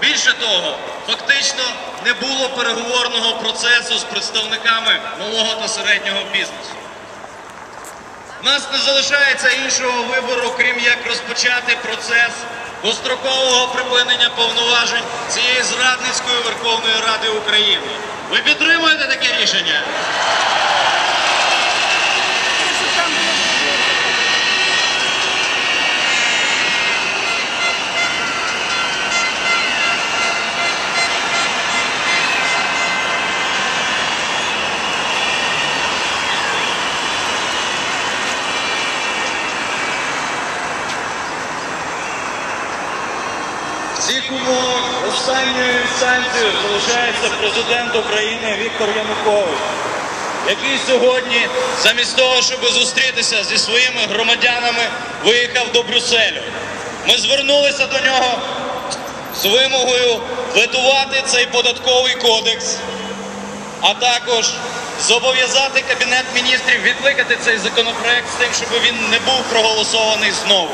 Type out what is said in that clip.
Більше того, фактично не було переговорного процесу з представниками малого та середнього бізнесу. У нас не залишається іншого вибору, крім як розпочати процес дострокового припинення повноважень цієї зрадницької Верховної Ради України. Ви підтримуєте таке рішення? Цих умовах останньою інстанцією залишається президент України Віктор Янукович, який сьогодні, замість того, щоб зустрітися зі своїми громадянами, виїхав до Брюсселю. Ми звернулися до нього з вимогою ветувати цей податковий кодекс, а також зобов'язати Кабінет міністрів відкликати цей законопроект з тим, щоб він не був проголосований знову.